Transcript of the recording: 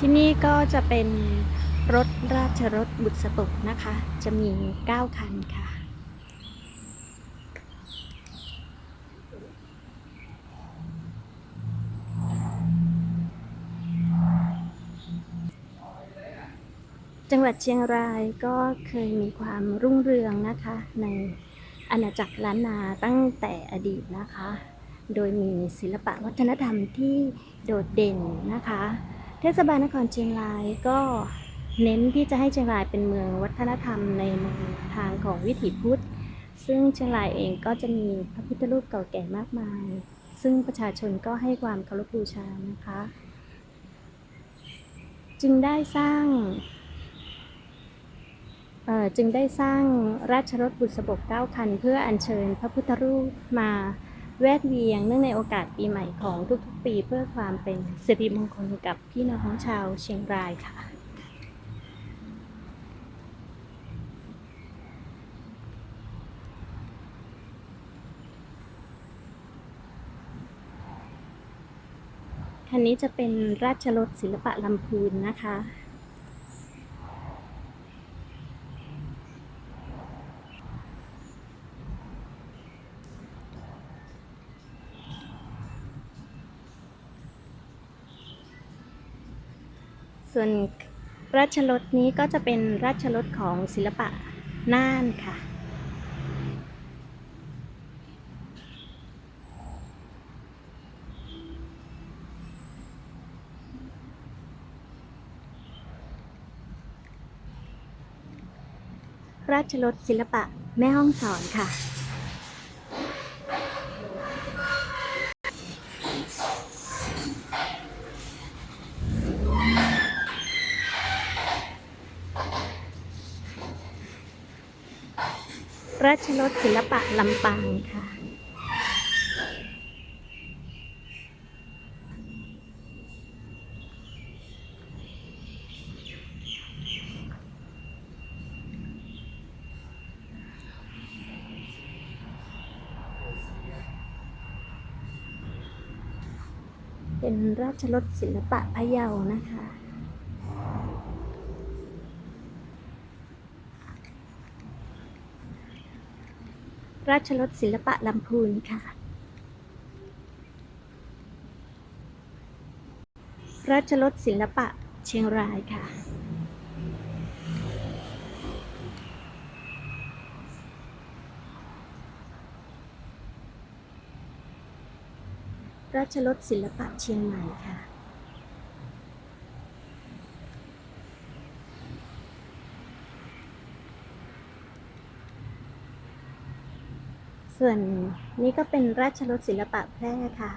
ที่นี่ก็จะเป็นรถราชรถบุษบกนะคะ จะมี 9 คันค่ะ จังหวัดเชียงรายก็เคยมีความรุ่งเรืองนะคะ ในอาณาจักรล้านนาตั้งแต่อดีตนะคะ โดยมีศิลปะวัฒนธรรมที่โดดเด่นนะคะ เทศบาลนครเชียงรายก็เน้นที่จะให้เชียงรายเป็นเมืองวัฒนธรรมในทางของวิถีพุทธ ซึ่งเชียงรายเองก็จะมีพระพุทธรูปเก่าแก่มากมาย ซึ่งประชาชนก็ให้ความเคารพบูชานะคะ จึงได้สร้างจึงได้สร้างราชรถบุษบกเก้าคัน เพื่ออัญเชิญพระพุทธรูปมา แวดเวียงเนื่องในโอกาสปีใหม่ของทุกๆปีเพื่อความเป็นสิริมงคลกับพี่น้องชาวเชียงรายค่ะ คันนี้จะเป็นราชรถศิลปะลำพูนนะคะ ส่วนราชรถนี้ก็จะเป็นราชรถของศิลปะน่านค่ะ ราชรถศิลปะแม่ห้องสอนค่ะ ราชรถศิลปะลำปางค่ะ เป็นราชรถศิลปะพะเยานะคะ ราชรถศิลปะลำพูนค่ะ ราชรถศิลปะเชียงรายค่ะ ราชรถศิลปะเชียงใหม่ค่ะ ส่วนนี้ก็เป็นราชรถศิลปะแพร่ค่ะ